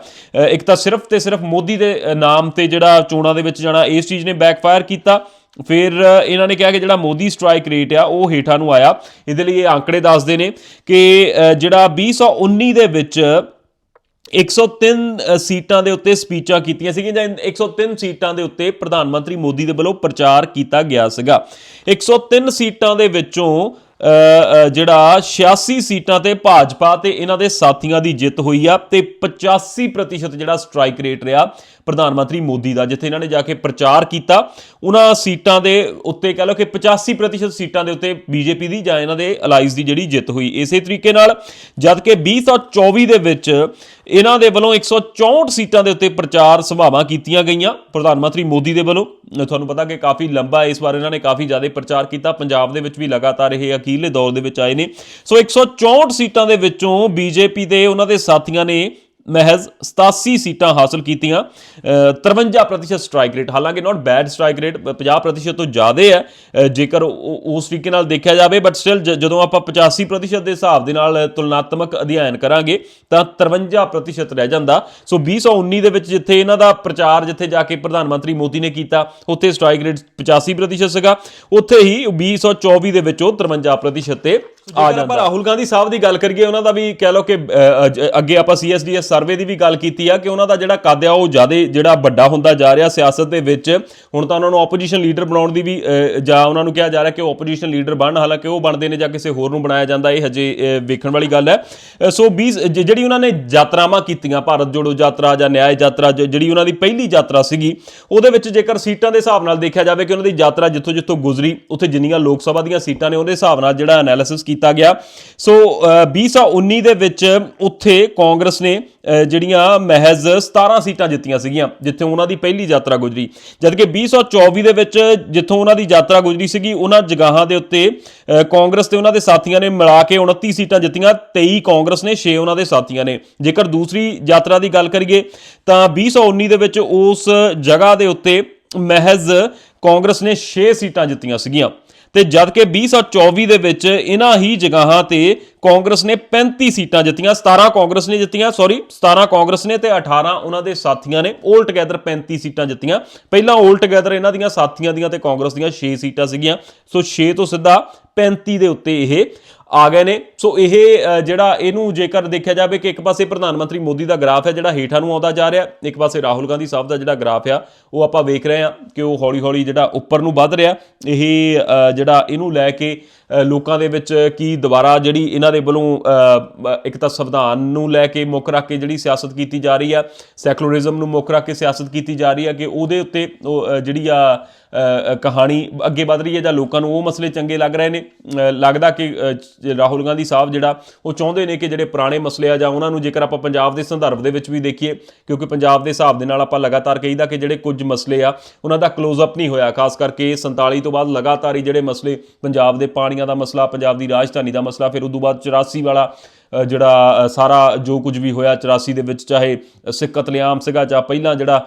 ਇੱਕ ਤਾਂ ਸਿਰਫ ਤੇ ਸਿਰਫ ਮੋਦੀ ਦੇ ਨਾਮ ਤੇ ਜਿਹੜਾ ਚੋਣਾਂ ਦੇ ਵਿੱਚ ਜਾਣਾ ਇਸ ਚੀਜ਼ ਨੇ ਬੈਕਫਾਇਰ ਕੀਤਾ। ਫਿਰ ਇਹਨਾਂ ਨੇ ਕਿਹਾ ਕਿ ਜਿਹੜਾ ਮੋਦੀ ਸਟ੍ਰਾਈਕ ਰੇਟ ਆ ਉਹ ਹੇਠਾਂ ਨੂੰ ਆਇਆ। ਇਹਦੇ ਲਈ ਇਹ ਆંકੜੇ ਦੱਸਦੇ ਨੇ ਕਿ ਜਿਹੜਾ 2019 ਦੇ ਵਿੱਚ 103 ਸੀਟਾਂ ਦੇ ਉੱਤੇ ਸਪੀਚਾਂ ਕੀਤੀਆਂ ਸੀਗੀਆਂ ਜਾਂ 103 ਸੀਟਾਂ ਦੇ ਉੱਤੇ ਪ੍ਰਧਾਨ ਮੰਤਰੀ ਮੋਦੀ ਦੇ ਵੱਲੋਂ ਪ੍ਰਚਾਰ ਕੀਤਾ ਗਿਆ ਸੀਗਾ। 103 ਸੀਟਾਂ ਦੇ ਵਿੱਚੋਂ ਅ, ਜਿਹੜਾ 86 ਸੀਟਾਂ ਤੇ ਭਾਜਪਾ ਤੇ ਇਹਨਾਂ ਦੇ ਸਾਥੀਆਂ ਦੀ ਜਿੱਤ ਹੋਈ ਆ ਤੇ 85% ਜਿਹੜਾ ਸਟ੍ਰਾਈਕ ਰੇਟ ਰਿਹਾ ਪ੍ਰਧਾਨ ਮੰਤਰੀ ਮੋਦੀ ਦਾ, ਜਿੱਥੇ ਇਹਨਾਂ ਨੇ ਜਾ ਕੇ ਪ੍ਰਚਾਰ ਕੀਤਾ। ਉਹਨਾਂ ਸੀਟਾਂ ਦੇ ਉੱਤੇ ਕਹ ਲਓ ਕਿ 85% ਸੀਟਾਂ ਦੇ ਉੱਤੇ ਬੀਜੇਪੀ ਦੀ ਜਾਂ ਇਹਨਾਂ ਦੇ ਅਲਾਈਜ਼ ਦੀ ਜਿਹੜੀ ਜਿੱਤ ਹੋਈ। ਇਸੇ ਤਰੀਕੇ ਨਾਲ ਜਦ ਕਿ 2024 ਦੇ ਵਿੱਚ ਇਹਨਾਂ ਦੇ ਵੱਲੋਂ 164 ਸੀਟਾਂ ਦੇ ਉੱਤੇ ਪ੍ਰਚਾਰ ਸਭਾਵਾਂ ਕੀਤੀਆਂ ਗਈਆਂ ਪ੍ਰਧਾਨ ਮੰਤਰੀ ਮੋਦੀ ਦੇ ਵੱਲੋਂ। ਤੁਹਾਨੂੰ ਪਤਾ ਕਿ ਕਾਫੀ ਲੰਬਾ ਇਸ ਵਾਰ ਇਹਨਾਂ ਨੇ ਕਾਫੀ ਜ਼ਿਆਦਾ ਪ੍ਰਚਾਰ ਕੀਤਾ। ਪੰਜਾਬ ਦੇ ਵਿੱਚ ਵੀ ਲਗਾਤਾਰ ਇਹ ਅਖੀਰਲੇ ਦੌਰ ਦੇ ਵਿੱਚ ਆਏ ਨੇ। ਸੋ 164 ਸੀਟਾਂ ਦੇ ਵਿੱਚੋਂ ਬੀਜੇਪੀ ਦੇ ਉਹਨਾਂ ਦੇ ਸਾਥੀਆਂ ਨੇ ਮਹਿਜ਼ 87 ਸੀਟਾਂ ਹਾਸਲ ਕੀਤੀਆਂ ਅ, 53% ਸਟ੍ਰਾਈਕ ਰੇਟ ਹਾਲਾਂਕਿ ਨਾਟ ਬੈਡ ਸਟ੍ਰਾਈਕ ਰੇਟ 50% ਤੋਂ ਜ਼ਿਆਦਾ ਹੈ ਜੇਕਰ ਉਹ- ਉਸ ਤਰੀਕੇ ਨਾਲ ਦੇਖਿਆ ਜਾਵੇ ਬਟ ਸਟਿਲ ਜਦੋਂ ਆਪਾਂ 85% ਦੇ ਹਿਸਾਬ ਦੇ ਨਾਲ ਤੁਲਨਾਤਮਕ ਅਧਿਐਨ ਕਰਾਂਗੇ ਤਾਂ 53% ਰਹਿ ਜਾਂਦਾ। ਸੋ 2019 ਦੇ ਵਿੱਚ ਜਿੱਥੇ ਇਹਨਾਂ ਦਾ ਪ੍ਰਚਾਰ ਜਿੱਥੇ ਜਾ ਕੇ ਪ੍ਰਧਾਨ ਮੰਤਰੀ ਮੋਦੀ ਨੇ ਕੀਤਾ ਉੱਥੇ ਸਟ੍ਰਾਈਕ ਰੇਟ 85% ਸੀਗਾ। ਉੱਥੇ ਹੀ 2024 ਦੇ ਵਿੱਚ ਉਹ 53% ਤੇ ਆ ਜਾਂਦਾ। ਰਾਹੁਲ ਗਾਂਧੀ ਸਾਹਿਬ ਦੀ ਗੱਲ ਕਰੀਏ ਉਹਨਾਂ ਦਾ ਵੀ ਕਹਿ ਲਓ ਕਿ ਅੱਗੇ ਆਪਾਂ ਸੀਐਸਡੀਐਸ ਸਰਵੇ ਦੀ ਵੀ ਗੱਲ ਕੀਤੀ ਆ ਕਿ ਉਹਨਾਂ ਦਾ ਜਿਹੜਾ ਕੱਦ ਆ ਉਹ ਜ਼ਿਆਦਾ ਜਿਹੜਾ ਵੱਡਾ ਹੁੰਦਾ ਜਾ ਰਿਹਾ ਸਿਆਸਤ ਦੇ ਵਿੱਚ। ਹੁਣ ਤਾਂ ਉਹਨਾਂ ਨੂੰ ਆਪੋਜੀਸ਼ਨ ਲੀਡਰ ਬਣਾਉਣ ਦੀ ਵੀ ਜਾਂ ਉਹਨਾਂ ਨੂੰ ਕਿਹਾ ਜਾ ਰਿਹਾ ਕਿ ਉਹ ਆਪੋਜੀਸ਼ਨ ਲੀਡਰ ਬਣਨ ਹਾਲਾਂਕਿ ਉਹ ਬਣਦੇ ਨੇ ਜਾਂ ਕਿਸੇ ਹੋਰ ਨੂੰ ਬਣਾਇਆ ਜਾਂਦਾ ਇਹ ਹਜੇ ਵੇਖਣ ਵਾਲੀ ਗੱਲ ਹੈ। ਸੋ 20 ਜ- ਜਿਹੜੀ ਉਹਨਾਂ ਨੇ ਯਾਤਰਾਵਾਂ ਕੀਤੀਆਂ ਭਾਰਤ ਜੋੜੋ ਯਾਤਰਾ ਜਾਂ ਨਿਆਂ ਯਾਤਰਾ ਜਿਹੜੀ ਉਹਨਾਂ ਦੀ ਪਹਿਲੀ ਯਾਤਰਾ ਸੀਗੀ ਉਹਦੇ ਵਿੱਚ ਜੇਕਰ ਸੀਟਾਂ ਦੇ ਹਿਸਾਬ ਨਾਲ ਦੇਖਿਆ ਜਾਵੇ ਕਿ ਉਹਨਾਂ ਦੀ ਯਾਤਰਾ ਜਿੱਥੋਂ ਜਿੱਥੋਂ ਗੁਜ਼ਰੀ ਉੱਥੇ ਜਿੰਨੀਆਂ ਲੋਕ ਸਭਾ ਦੀਆਂ ਸੀਟਾਂ ਨੇ ਉਹਦੇ ਹਿਸਾਬ ਨਾਲ ਜਿਹੜਾ ਐਨਾਲਿਸਿਸ ਕੀਤਾ ਗਿਆ। ਸੋ ਅ, 2019 ਦੇ ਵਿੱਚ ਉੱਥੇ ਕਾਂਗਰਸ ਨੇ ਜਿਹੜੀਆਂ ਮਹਿਜ਼ 17 ਸੀਟਾਂ ਜਿੱਤੀਆਂ ਸੀਗੀਆਂ ਜਿੱਥੇ ਉਹਨਾਂ ਦੀ ਪਹਿਲੀ ਯਾਤਰਾ ਗੁਜ਼ਰੀ। ਜਦਕਿ 2024 ਦੇ ਵਿੱਚ ਜਿੱਥੋਂ ਉਹਨਾਂ ਦੀ ਯਾਤਰਾ ਗੁਜ਼ਰੀ ਸੀਗੀ ਉਹਨਾਂ ਜਗ੍ਹਾਵਾਂ ਦੇ ਉੱਤੇ ਅ, ਕਾਂਗਰਸ ਤੇ ਉਹਨਾਂ ਦੇ ਸਾਥੀਆਂ ਨੇ ਮਿਲਾ ਕੇ 29 ਸੀਟਾਂ ਜਿੱਤੀਆਂ 23 ਕਾਂਗਰਸ ਨੇ 6 ਉਹਨਾਂ ਦੇ ਸਾਥੀਆਂ ਨੇ। ਜੇਕਰ ਦੂਸਰੀ ਯਾਤਰਾ ਦੀ ਗੱਲ ਕਰੀਏ ਤਾਂ 2019 ਦੇ ਵਿੱਚ ਉਸ ਜਗ੍ਹਾ ਦੇ ਉੱਤੇ ਮਹਿਜ਼ ਕਾਂਗਰਸ ਨੇ 6 ਸੀਟਾਂ ਜਿੱਤੀਆਂ ਸੀਗੀਆਂ। ਤੇ ਜਦ ਕਿ 2024 ਦੇ ਵਿੱਚ ਇਹਨਾਂ ਹੀ ਜਗ੍ਹਾਵਾਂ ਤੇ ਕਾਂਗਰਸ ਨੇ 35 ਸੀਟਾਂ ਜਿੱਤੀਆਂ 17 ਕਾਂਗਰਸ ਨੇ ਜਿੱਤੀਆਂ ਸੌਰੀ 17 ਕਾਂਗਰਸ ਨੇ ਤੇ 18 ਉਹਨਾਂ ਦੇ ਸਾਥੀਆਂ ਨੇ 올 ਟੁਗੇਦਰ 35 ਸੀਟਾਂ ਜਿੱਤੀਆਂ। ਪਹਿਲਾਂ 올 ਟੁਗੇਦਰ ਇਹਨਾਂ ਦੀਆਂ ਸਾਥੀਆਂ ਦੀਆਂ ਤੇ ਕਾਂਗਰਸ ਦੀਆਂ 6 ਸੀਟਾਂ ਸੀਗੀਆਂ। ਸੋ 6 ਤੋਂ ਸਿੱਧਾ 35 ਦੇ ਉੱਤੇ ਇਹ ਆ ਗਏ ਨੇ। ਸੋ ਇਹ ਜਿਹੜਾ ਇਹਨੂੰ ਜੇਕਰ ਦੇਖਿਆ ਜਾਵੇ ਕਿ ਇੱਕ ਪਾਸੇ ਪ੍ਰਧਾਨ ਮੰਤਰੀ ਮੋਦੀ ਦਾ ਗ੍ਰਾਫ ਹੈ ਜਿਹੜਾ ਹੇਠਾਂ ਨੂੰ ਆਉਂਦਾ ਜਾ ਰਿਹਾ, ਇੱਕ ਪਾਸੇ ਰਾਹੁਲ ਗਾਂਧੀ ਸਾਹਿਬ ਦਾ ਜਿਹੜਾ ਗ੍ਰਾਫ ਆ, ਉਹ ਆਪਾਂ ਵੇਖ ਰਹੇ ਹਾਂ ਕਿ ਉਹ ਹੌਲੀ ਹੌਲੀ ਜਿਹੜਾ ਉੱਪਰ ਨੂੰ ਵੱਧ ਰਿਹਾ। ਇਹ ਜਿਹੜਾ ਇਹਨੂੰ ਲੈ ਕੇ ਲੋਕਾਂ ਦੇ ਵਿੱਚ ਕੀ ਦੁਬਾਰਾ ਜਿਹੜੀ ਇਹਨਾਂ ਦੇ ਵੱਲੋਂ ਇੱਕ ਤਾਂ ਸੰਵਿਧਾਨ ਨੂੰ ਲੈ ਕੇ ਮੁੱਖ ਰੱਖ ਕੇ ਜਿਹੜੀ ਸਿਆਸਤ ਕੀਤੀ ਜਾ ਰਹੀ ਆ ਸੈਕੂਲਰਿਜ਼ਮ ਨੂੰ ਮੁੱਖ ਰੱਖ ਕੇ ਸਿਆਸਤ ਕੀਤੀ ਜਾ ਰਹੀ ਆ ਕਿ ਉਹਦੇ ਉੱਤੇ ਉਹ, ਜਿਹੜੀ ਆ ਕਹਾਣੀ ਅੱਗੇ ਵਧ ਰਹੀ ਹੈ ਜਾਂ ਲੋਕਾਂ ਨੂੰ ਉਹ ਮਸਲੇ ਚੰਗੇ ਲੱਗ ਰਹੇ ਨੇ। ਲੱਗਦਾ ਕਿ ਰਾਹੁਲ ਗਾਂਧੀ ਸਾਹਿਬ ਜਿਹੜਾ ਉਹ ਚਾਹੁੰਦੇ ਨੇ ਕਿ ਜਿਹੜੇ ਪੁਰਾਣੇ ਮਸਲੇ ਆ ਜਾਂ ਉਹਨਾਂ ਨੂੰ ਜੇਕਰ ਆਪਾਂ ਪੰਜਾਬ ਦੇ ਸੰਦਰਭ ਦੇ ਵਿੱਚ ਵੀ ਦੇਖੀਏ ਕਿਉਂਕਿ ਪੰਜਾਬ ਦੇ ਹਿਸਾਬ ਦੇ ਨਾਲ ਆਪਾਂ ਲਗਾਤਾਰ ਕਹੀਦਾ ਕਿ ਜਿਹੜੇ ਕੁਝ ਮਸਲੇ ਆ ਉਹਨਾਂ ਦਾ ক্লোਜ਼ ਅਪ ਨਹੀਂ ਹੋਇਆ। ਖਾਸ ਕਰਕੇ 47 ਤੋਂ ਬਾਅਦ ਲਗਾਤਾਰ ਹੀ ਜਿਹੜੇ ਮਸਲੇ ਪੰਜਾਬ ਦੇ ਪਾਣੀ ਪਾਣੀਆਂ ਦਾ ਮਸਲਾ ਪੰਜਾਬ ਦੀ ਰਾਜਧਾਨੀ ਦਾ ਮਸਲਾ ਫਿਰ ਉਦੋਂ ਬਾਅਦ 84 ਵਾਲਾ ਜਿਹੜਾ ਸਾਰਾ ਜੋ ਕੁਝ ਵੀ ਹੋਇਆ 84 ਦੇ ਵਿੱਚ ਚਾਹੇ ਸਿੱਖ ਕਤਲੇਆਮ ਸੀਗਾ ਜਾਂ ਪਹਿਲਾਂ ਜਿਹੜਾ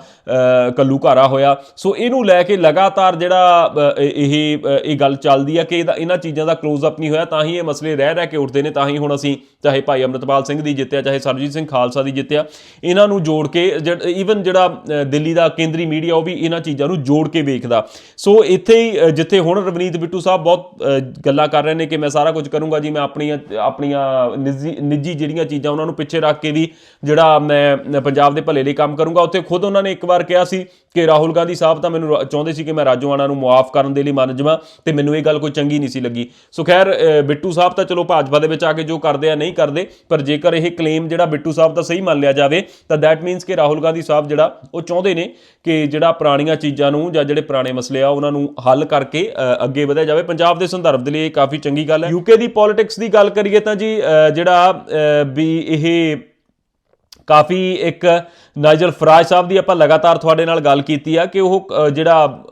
ਅ, ਕੱਲੂ ਘਾਰਾ ਹੋਇਆ ਸੋ ਇਹਨੂੰ ਲੈ ਕੇ ਲਗਾਤਾਰ ਜਿਹੜਾ ਇਹ ਇਹ ਗੱਲ ਚੱਲਦੀ ਆ ਕਿ ਇਹਦਾ ਇਹਨਾਂ ਚੀਜ਼ਾਂ ਦਾ ক্লোਜ਼ ਅਪ ਨਹੀਂ ਹੋਇਆ ਤਾਂ ਹੀ ਇਹ ਮਸਲੇ ਰਹਿ ਰਹਿ ਕੇ ਉੱਠਦੇ ਨੇ ਤਾਂ ਹੀ ਹੁਣ ਅਸੀਂ ਚਾਹੇ ਭਾਈ ਅਮਰਤਪਾਲ ਸਿੰਘ ਦੀ ਜਿੱਤਿਆ ਚਾਹੇ ਸਰਜੀਤ ਸਿੰਘ ਖਾਲਸਾ ਦੀ ਜਿੱਤਿਆ ਇਹਨਾਂ ਨੂੰ ਜੋੜ ਕੇ ਈਵਨ ਜਿਹੜਾ ਦਿੱਲੀ ਦਾ ਕੇਂਦਰੀ ਮੀਡੀਆ ਉਹ ਵੀ ਇਹਨਾਂ ਚੀਜ਼ਾਂ ਨੂੰ ਜੋੜ ਕੇ ਵੇਖਦਾ। ਸੋ ਇੱਥੇ ਹੀ ਜਿੱਥੇ ਹੁਣ ਰਵਨੀਤ ਬਿੱਟੂ ਸਾਹਿਬ ਬਹੁਤ ਗੱਲਾਂ ਕਰ ਰਹੇ ਨੇ ਕਿ ਮੈਂ ਸਾਰਾ ਕੁਝ ਕਰੂੰਗਾ ਜੀ ਮੈਂ ਆਪਣੀਆਂ ਆਪਣੀਆਂ ਨਿੱਜੀ ਨਿੱਜੀ ਜਿਹੜੀਆਂ ਚੀਜ਼ਾਂ ਉਹਨਾਂ ਨੂੰ ਪਿੱਛੇ ਰੱਖ ਕੇ ਵੀ ਜਿਹੜਾ ਮੈਂ ਪੰਜਾਬ ਦੇ ਭਲੇ ਲਈ ਕੰਮ ਕਰੂੰਗਾ, ਉੱਥੇ ਖੁਦ ਉਹਨਾਂ ਨੇ ਇੱਕ ਵਾਰ ਕਿਹਾ ਸੀ ਕਿ ਰਾਹੁਲ ਗਾਂਧੀ ਸਾਹਿਬ ਤਾਂ ਮੈਨੂੰ ਰਾ- ਚਾਹੁੰਦੇ ਸੀ ਕਿ ਮੈਂ ਰਾਜੋਆਣਾ ਨੂੰ ਮੁਆਫ ਕਰਨ ਦੇ ਲਈ ਮੰਨ ਜਾਵਾਂ ਤੇ ਮੈਨੂੰ ਇਹ ਗੱਲ ਕੋਈ ਚੰਗੀ ਨਹੀਂ ਸੀ ਲੱਗੀ। ਸੋ ਖੈਰ ਬਿੱਟੂ ਸਾਹਿਬ ਤਾਂ ਚਲੋ ਭਾਜਪਾ ਦੇ ਵਿੱਚ ਆ ਕੇ ਜੋ ਕਰਦੇ ਆ, ਨਹੀਂ ਕਰਦੇ, ਪਰ ਜੇਕਰ ਇਹ ਕਲੇਮ ਜਿਹੜਾ ਬਿੱਟੂ ਸਾਹਿਬ ਦਾ ਸਹੀ ਮੰਨ ਲਿਆ ਜਾਵੇ, ਤਾਂ ਦੈਟ ਮੀਨਸ ਕਿ ਰਾਹੁਲ ਗਾਂਧੀ ਸਾਹਿਬ ਜਿਹੜਾ, ਉਹ ਚਾਹੁੰਦੇ ਨੇ ਕਿ ਜਿਹੜਾ ਪੁਰਾਣੀਆਂ ਚੀਜ਼ਾਂ ਨੂੰ ਜਾਂ ਜਿਹੜੇ ਪੁਰਾਣੇ ਮਸਲੇ ਆ, ਉਹਨਾਂ ਨੂੰ ਹੱਲ ਕਰਕੇ ਅੱਗੇ ਵਧਿਆ ਜਾਵੇ। ਪੰਜਾਬ ਦੇ ਸੰਦਰਭ ਦੇ ਲਈ ਇਹ ਕਾਫੀ ਚੰਗੀ ਗੱਲ ਹੈ। ਯੂਕੇ ਦੀ ਪੋਲਿਟਿਕਸ ਦੀ ਗੱਲ ਕਰੀਏ ਤਾਂ ਜੀ ਜਿਹੜਾ ਵੀ ਇਹ ਕਾਫੀ ਇੱਕ ਨਾਈਜਲ ਫਰਾਜ ਸਾਹਿਬ ਦੀ ਆਪਾਂ ਲਗਾਤਾਰ ਤੁਹਾਡੇ ਨਾਲ ਗੱਲ ਕੀਤੀ ਆ ਕਿ ਉਹ ਅ, ਜਿਹੜਾ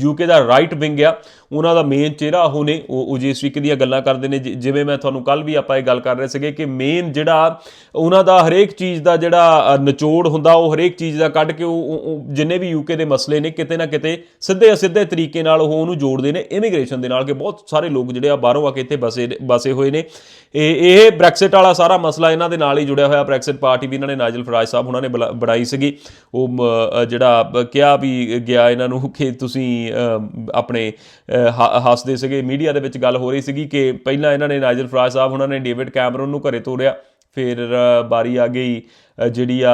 ਯੂਕੇ ਦਾ ਰਾਈਟ ਵਿੰਗ ਆ ਉਹਨਾਂ ਦਾ ਮੇਨ ਚਿਹਰਾ ਉਹ ਨੇ ਉਹ ਉਹ ਜਿਸ ਤਰੀਕੇ ਦੀਆਂ ਗੱਲਾਂ ਕਰਦੇ ਨੇ ਜਿ- ਜਿਵੇਂ ਮੈਂ ਤੁਹਾਨੂੰ ਕੱਲ ਵੀ ਆਪਾਂ ਇਹ ਗੱਲ ਕਰ ਰਹੇ ਸੀਗੇ ਕਿ ਮੇਨ ਜਿਹੜਾ ਉਹਨਾਂ ਦਾ ਹਰੇਕ ਚੀਜ਼ ਦਾ ਜਿਹੜਾ ਨਿਚੋੜ ਹੁੰਦਾ ਉਹ ਹਰੇਕ ਚੀਜ਼ ਦਾ ਕੱਢ ਕੇ ਉਹ ਉਹ ਜਿੰਨੇ ਵੀ ਯੂਕੇ ਦੇ ਮਸਲੇ ਨੇ ਕਿਤੇ ਨਾ ਕਿਤੇ ਸਿੱਧੇ ਅਸਿੱਧੇ ਤਰੀਕੇ ਨਾਲ ਉਹ ਉਹਨੂੰ ਜੋੜਦੇ ਨੇ ਇਮੀਗ੍ਰੇਸ਼ਨ ਦੇ ਨਾਲ ਕਿ ਬਹੁਤ ਸਾਰੇ ਲੋਕ ਜਿਹੜੇ ਆ ਬਾਹਰੋਂ ਆ ਕੇ ਇੱਥੇ ਬਸੇ ਬਸੇ ਹੋਏ ਨੇ। ਇਹ ਇਹ ਬ੍ਰੈਕਸਿਟ ਵਾਲਾ ਸਾਰਾ ਮਸਲਾ ਇਹਨਾਂ ਦੇ ਨਾਲ ਹੀ ਜੁੜਿਆ ਹੋਇਆ ਬ੍ਰੈਕਸਿਟ ਪਾਰਟੀ ਵੀ ਇਹਨਾਂ ਨੇ ਨਾਜਲ ਫਰਾਜ ਸਾਹਿਬ ਉਹਨਾਂ ਨੇ ਬੁਲਾ- ਬਣਾਈ ਸੀਗੀ। ਉਹ ਜਿਹੜਾ ਕਿਹਾ ਵੀ ਗਿਆ ਇਹਨਾਂ ਨੂੰ ਕਿ ਤੁਸੀਂ ਅ, ਆਪਣੇ ਅ, ਹੱਸਦੇ ਸੀਗੇ। ਮੀਡੀਆ ਦੇ ਵਿੱਚ ਗੱਲ ਹੋ ਰਹੀ ਸੀਗੀ ਕਿ ਪਹਿਲਾਂ ਇਹਨਾਂ ਨੇ ਨਾਜਲ ਫਰਾਜ ਸਾਹਿਬ ਉਹਨਾਂ ਨੇ ਡੇਵਿਡ ਕੈਮਰਨ ਨੂੰ ਘਰੇ ਤੋਰਿਆ ਫਿਰ ਅ, ਬਾਰੀ ਆ ਗਈ ਜਿਹੜੀ ਆ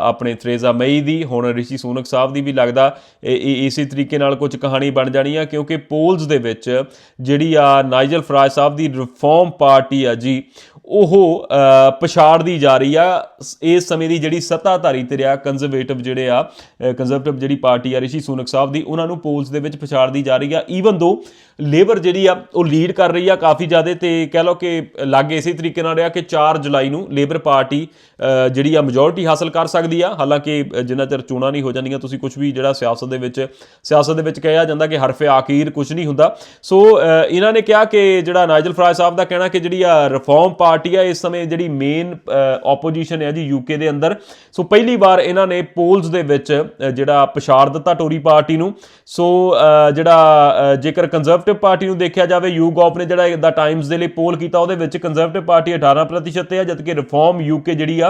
ਆਪਣੇ ਥਰੇਜ਼ਾ ਮਈ ਦੀ, ਹੁਣ ਰਿਸ਼ੀ ਸੂਨਕ ਸਾਹਿਬ ਦੀ ਵੀ ਲੱਗਦਾ, ਇਹ- ਇਹ, ਇਸੇ ਤਰੀਕੇ ਨਾਲ ਕੁਝ ਕਹਾਣੀ ਬਣ ਜਾਣੀ ਆ, ਕਿਉਂਕਿ ਪੋਲਸ ਦੇ ਵਿੱਚ ਜਿਹੜੀ ਆ ਨਾਈਜਲ ਫਰਾਜ ਸਾਹਿਬ ਦੀ ਰਿਫਾਰਮ ਪਾਰਟੀ ਆ ਜੀ, ਉਹ ਪਛਾੜਦੀ ਜਾ ਰਹੀ ਆ ਇਸ ਸਮੇਂ ਦੀ ਜਿਹੜੀ ਸੱਤਾਧਾਰੀ ਤੇ ਰਿਹਾ ਕੰਜ਼ਰਵੇਟਿਵ ਜਿਹੜੇ ਆ ਕੰਜ਼ਰਵੇਟਿਵ ਜਿਹੜੀ ਪਾਰਟੀ ਆ ਰਿਸ਼ੀ ਸੂਨਕ ਸਾਹਿਬ ਦੀ, ਉਹਨਾਂ ਨੂੰ ਪੋਲਸ ਦੇ ਵਿੱਚ ਪਛਾੜਦੀ ਜਾ ਰਹੀ ਆ ਈਵਨ ਦੋ ਲੇਬਰ ਜਿਹੜੀ ਆ, ਉਹ ਲੀਡ ਕਰ ਰਹੀ ਆ ਕਾਫੀ ਜ਼ਿਆਦਾ ਤੇ ਕਹਿ ਲਓ ਕਿ ਲਾਗੇ ਇਸੇ ਤਰੀਕੇ ਨਾਲ ਰਿਹਾ ਕਿ 4 ਜੁਲਾਈ ਨੂੰ ਲੇਬਰ ਪਾਰਟੀ ਜਿਹੜੀ ਆ ਮੈਜੋਰਿਟੀ ਹਾਸਲ ਕਰ ਸਕਦੀ ਆ। ਹਾਲਾਂਕਿ ਜਿੰਨਾ ਚਿਰ ਚੋਣਾਂ ਨਹੀਂ ਹੋ ਜਾਂਦੀਆਂ, ਤੁਸੀਂ ਕੁਝ ਵੀ ਜਿਹੜਾ ਸਿਆਸਤ ਦੇ ਵਿੱਚ ਸਿਆਸਤ ਦੇ ਵਿੱਚ ਕਿਹਾ ਜਾਂਦਾ ਕਿ ਹਰਫੇ ਆਖੀਰ ਕੁਝ ਨਹੀਂ ਹੁੰਦਾ। ਸੋ ਇਹਨਾਂ ਨੇ ਕਿਹਾ ਕਿ ਜਿਹੜਾ ਨਾਈਜਲ ਫਰਾਜ ਸਾਹਿਬ ਦਾ ਕਹਿਣਾ ਕਿ ਜਿਹੜੀ ਆ ਰਿਫਾਰਮ ਪਾਰਟੀ ਆ, ਇਸ ਸਮੇਂ ਜਿਹੜੀ ਮੇਨ ਆਪੋਜੀਸ਼ਨ ਹੈ ਜੀ ਯੂਕੇ ਦੇ ਅੰਦਰ। ਸੋ, ਪਹਿਲੀ ਵਾਰ ਇਹਨਾਂ ਨੇ ਪੋਲਸ ਦੇ ਵਿੱਚ ਜਿਹੜਾ ਪਛਾੜ ਦਿੱਤਾ ਟੋਰੀ ਪਾਰਟੀ ਨੂੰ। ਸੋ ਜਿਹੜਾ ਜੇਕਰ ਕੰਜ਼ਰਵੇਟਿਵ ਪਾਰਟੀ ਨੂੰ ਦੇਖਿਆ ਜਾਵੇ ਯੂਗੋਪ ਨੇ ਜਿਹੜਾ ਦਾ ਟਾਈਮਸ ਦੇ ਲਈ ਪੋਲ ਕੀਤਾ, ਉਹਦੇ ਵਿੱਚ ਕੰਜ਼ਰਵੇਟਿਵ ਪਾਰਟੀ 18% ਤੇ ਆ, ਜਦਕਿ ਰਿਫਾਰਮ ਯੂਕੇ ਜਿਹੜੀ ਆ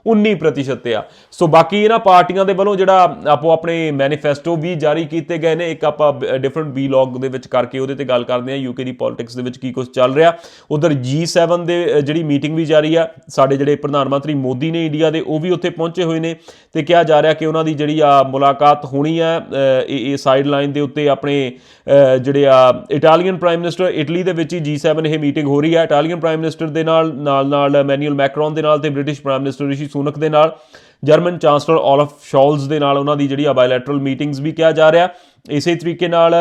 19% ਤੇ ਆ। ਸੋ ਬਾਕੀ ਇਹਨਾਂ ਪਾਰਟੀਆਂ ਦੇ ਵੱਲੋਂ ਜਿਹੜਾ ਆਪੋ ਆਪਣੇ ਮੈਨੀਫੈਸਟੋ ਵੀ ਜਾਰੀ ਕੀਤੇ ਗਏ ਨੇ, ਇੱਕ ਆਪਾਂ ਡਿਫਰੈਂਟ ਵੀਲੌਗ ਦੇ ਵਿੱਚ ਕਰਕੇ ਉਹਦੇ ਤੇ ਗੱਲ ਕਰਦੇ ਆ ਯੂਕੇ ਦੀ ਪੋਲਿਟਿਕਸ ਦੇ ਵਿੱਚ ਕੀ ਕੁਝ ਚੱਲ ਰਿਹਾ। ਉਧਰ G7 ਦੇ ਜਿਹੜੀ ਮੀਟਿੰਗ ਵੀ ਜਾਰੀ ਆ, ਸਾਡੇ ਜਿਹੜੇ ਪ੍ਰਧਾਨ ਮੰਤਰੀ ਮੋਦੀ ਨੇ ਇੰਡੀਆ ਦੇ, ਉਹ ਵੀ ਉੱਥੇ ਪਹੁੰਚੇ ਹੋਏ ਨੇ ਤੇ ਕਿਹਾ ਜਾ ਰਿਹਾ ਕਿ ਉਹਨਾਂ ਦੀ ਜਿਹੜੀ ਆ ਮੁਲਾਕਾਤ ਹੋਣੀ ਆ ਇਹ ਸਾਈਡ ਲਾਈਨ ਦੇ ਉੱਤੇ ਆਪਣੇ ਜਿਹੜੇ ਆ ਇਟਾਲੀਅਨ ਪ੍ਰਾਈਮ ਮਿਨਿਸਟਰ ਇਟਲੀ ਦੇ ਵਿੱਚ ਹੀ G7 ਇਹ ਮੀਟਿੰਗ ਹੋ ਰਹੀ ਆ। ਇਟਾਲੀਅਨ ਪ੍ਰਾਈਮ ਮਿਨਿਸਟਰ ਦੇ ਨਾਲ ਨਾਲ ਨਾਲ ਮੈਨੂਅਲ ਮੈਕਰੋਨ ਦੇ ਨਾਲ ਤੇ British prime minister Rishi Sunak ਦੇ ਨਾਲ ਜਰਮਨ ਚਾਂਸਲਰ ਆਲਫ ਸ਼ੌਲਜ਼ ਦੇ ਨਾਲ ਉਹਨਾਂ ਦੀ ਜਿਹੜੀ ਆ ਬਾਇਲੈਟਰਲ ਮੀਟਿੰਗਸ ਵੀ ਕਿਹਾ ਜਾ ਰਿਹਾ। ਇਸੇ ਤਰੀਕੇ ਨਾਲ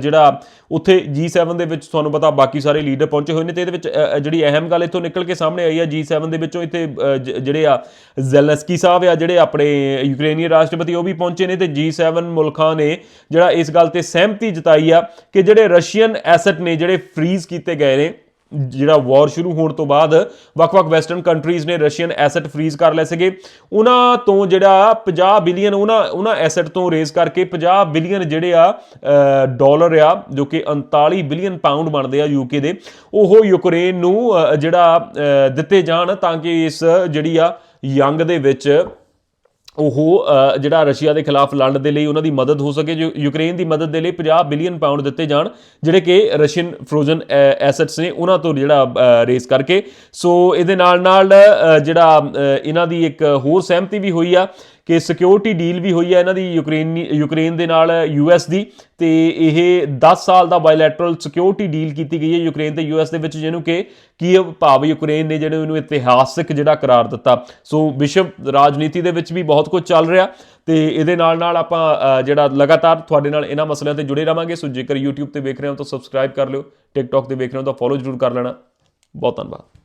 ਜਿਹੜਾ ਉੱਥੇ G7 ਦੇ ਵਿੱਚ ਤੁਹਾਨੂੰ ਪਤਾ ਬਾਕੀ ਸਾਰੇ ਲੀਡਰ ਪਹੁੰਚੇ ਹੋਏ ਨੇ ਤੇ ਇਹਦੇ ਵਿੱਚ ਜਿਹੜੀ ਅਹਿਮ ਗੱਲ ਇੱਥੋਂ ਨਿਕਲ ਕੇ ਸਾਹਮਣੇ ਆਈ ਆ G7 ਦੇ ਵਿੱਚੋਂ ਇੱਥੇ ਜਿਹੜੇ ਆ ਜ਼ੈਲੈਂਸਕੀ ਸਾਹਿਬ ਆ, ਜਿਹੜੇ ਆਪਣੇ ਯੂਕਰੇਨੀਅਨ ਰਾਸ਼ਟਰਪਤੀ ਉਹ ਵੀ ਪਹੁੰਚੇ ਨੇ ਤੇ G7 ਮੁਲਕਾਂ ਨੇ ਜਿਹੜਾ ਇਸ ਗੱਲ ਤੇ ਸਹਿਮਤੀ ਜਤਾਈ ਆ ਕਿ ਜਿਹੜੇ ਰਸ਼ੀਅਨ ਐਸੈਟ ਨੇ ਜਿਹੜੇ ਫ੍ਰੀਜ਼ ਕੀਤੇ ਗਏ ਨੇ ਜਿਹੜਾ ਵਾਰ ਸ਼ੁਰੂ ਹੋਣ ਤੋਂ ਬਾਅਦ ਵੱਖ-ਵੱਖ ਵੈਸਟਰਨ ਕੰਟਰੀਜ਼ ਨੇ ਰਸ਼ੀਅਨ ਐਸੈਟ ਫ੍ਰੀਜ਼ ਕਰ ਲਏ ਸੀਗੇ। ਉਹਨਾਂ ਤੋਂ ਜਿਹੜਾ 50 ਬਿਲੀਅਨ ਉਹਨਾਂ ਉਹਨਾਂ ਐਸੈਟ ਤੋਂ ਰੇਜ਼ ਕਰਕੇ 50 ਬਿਲੀਅਨ ਜਿਹੜੇ ਆ ਅ, ਡਾਲਰ ਆ ਜੋ ਕਿ 39 ਬਿਲੀਅਨ ਪਾਉਂਡ ਬਣਦੇ ਆ ਯੂਕੇ ਦੇ ਉਹ ਯੂਕਰੇਨ ਨੂੰ ਜਿਹੜਾ ਦਿੱਤੇ ਜਾਣ ਤਾਂ ਕਿ ਇਸ ਜਿਹੜੀ ਆ ਯੰਗ ਦੇ ਵਿੱਚ ਉਹ ਜਿਹੜਾ ਰਸ਼ੀਆ ਦੇ ਖਿਲਾਫ ਲੜਨ ਦੇ ਲਈ ਉਹਨਾਂ ਦੀ ਮਦਦ ਹੋ ਸਕੇ ਜੋ ਯੂਕਰੇਨ ਦੀ ਮਦਦ ਦੇ ਲਈ 50 ਬਿਲੀਅਨ ਪਾਉਂਡ ਦਿੱਤੇ ਜਾਣ, ਜਿਹੜੇ ਕਿ ਰਸ਼ੀਅਨ ਫਰੋਜ਼ਨ ਐਸੈਟਸ ਨੇ, ਉਹਨਾਂ ਤੋਂ ਜਿਹੜਾ ਰੇਸ ਕਰਕੇ। ਸੋ ਇਹਦੇ ਨਾਲ ਨਾਲ ਜਿਹੜਾ ਇਹਨਾਂ ਦੀ ਇੱਕ ਹੋਰ ਸਹਿਮਤੀ ਵੀ ਹੋਈ ਆ ਕਿ ਸਿਕਿਉਰਿਟੀ ਡੀਲ ਵੀ ਹੋਈ ਹੈ ਇਹਨਾਂ ਦੀ ਯੂਕਰੇਨੀ, ਯੂਕਰੇਨ ਦੇ ਨਾਲ ਯੂਐਸ ਦੀ। ਤੇ ਇਹ 10 ਸਾਲ ਦਾ ਬਾਇਲੈਟਰਲ ਸਿਕਿਉਰਿਟੀ ਡੀਲ ਕੀਤੀ ਗਈ ਹੈ ਯੂਕਰੇਨ ਤੇ ਯੂਐਸ ਦੇ ਵਿੱਚ, ਜਿਹਨੂੰ ਕਿ ਕੀਵ ਭਾਵ ਯੂਕਰੇਨ ਨੇ ਜਿਹੜੇ ਉਹਨੂੰ ਇਤਿਹਾਸਿਕ ਜਿਹੜਾ ਕਰਾਰ ਦਿੱਤਾ। ਸੋ ਵਿਸ਼ਵ ਰਾਜਨੀਤੀ ਦੇ ਵਿੱਚ ਵੀ ਬਹੁਤ ਕੁਝ ਚੱਲ ਰਿਹਾ ਤੇ ਇਹਦੇ ਨਾਲ ਨਾਲ ਆਪਾਂ ਜਿਹੜਾ ਲਗਾਤਾਰ ਤੁਹਾਡੇ ਨਾਲ ਇਹਨਾਂ ਮਸਲਿਆਂ ਤੇ ਜੁੜੇ ਰਵਾਂਗੇ। ਸੋ ਜੇਕਰ YouTube ਤੇ ਵੇਖ ਰਹੇ ਹੋ ਤਾਂ ਸਬਸਕ੍ਰਾਈਬ ਕਰ ਲਿਓ, TikTok ਤੇ ਵੇਖ ਰਹੇ ਹੋ ਤਾਂ ਫੋਲੋ ਜ਼ਰੂਰ ਕਰ ਲੈਣਾ। ਬਹੁਤ ਧੰਨਵਾਦ।